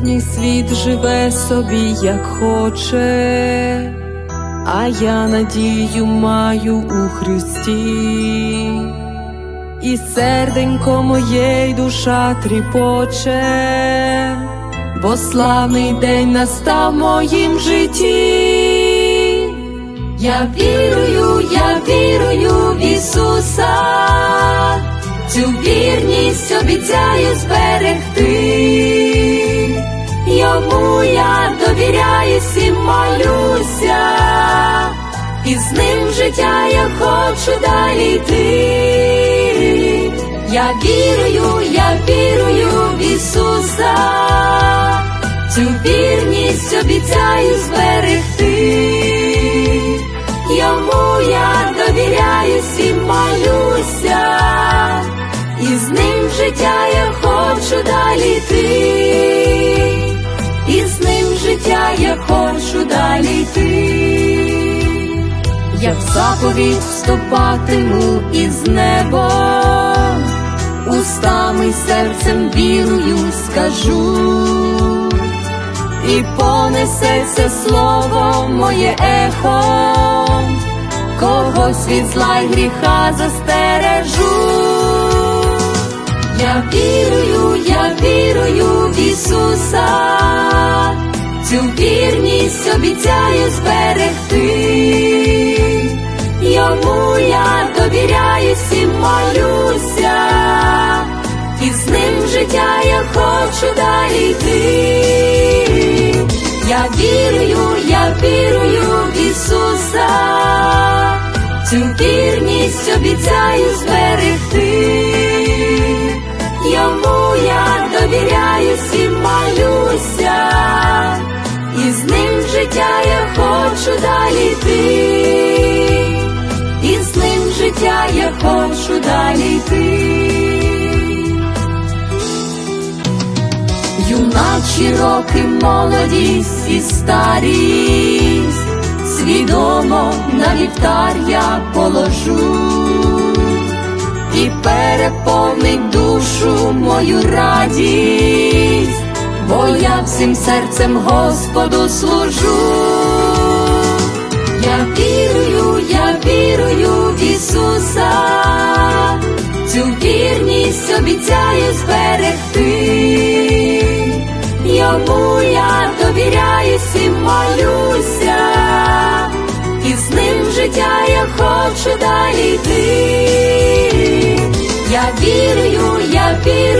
сьогодні світ живе собі як хоче, а я надію маю у Христі, і серденько моє душа тріпоче, бо славний день настав в моїм житті. Я вірую, я вірую в Ісуса, цю вірність обіцяю зберегти, довіряюсь і молюся, і з ним життя я хочу далі йти. Я вірую, я вірую в Ісуса, цю вірність обіцяю зберегти. Йому я довіряюсь і молюся, і з ним життя я хочу далі йти, і з ним життя заповідь вступатиму із небом, устами й серцем вірую скажу. І понесеться слово моє ехо, когось від зла й гріха застережу. Я вірую, я вірую в Ісуса, цю вірність обіцяю зберегти, хочу далі йти. Я вірую, я вірую в Ісуса, цю вірність обіцяю зберегти, йому я довіряюсь і молюся, і з ним життя я хочу далі йти, і з ним життя я хочу далі йти. Юначі роки, молодість і старість, свідомо на вівтар я положу і переповнить душу мою радість, бо я всім серцем Господу служу. Я вірую, хочу далі йти. Я вірую, я вірую в Ісуса,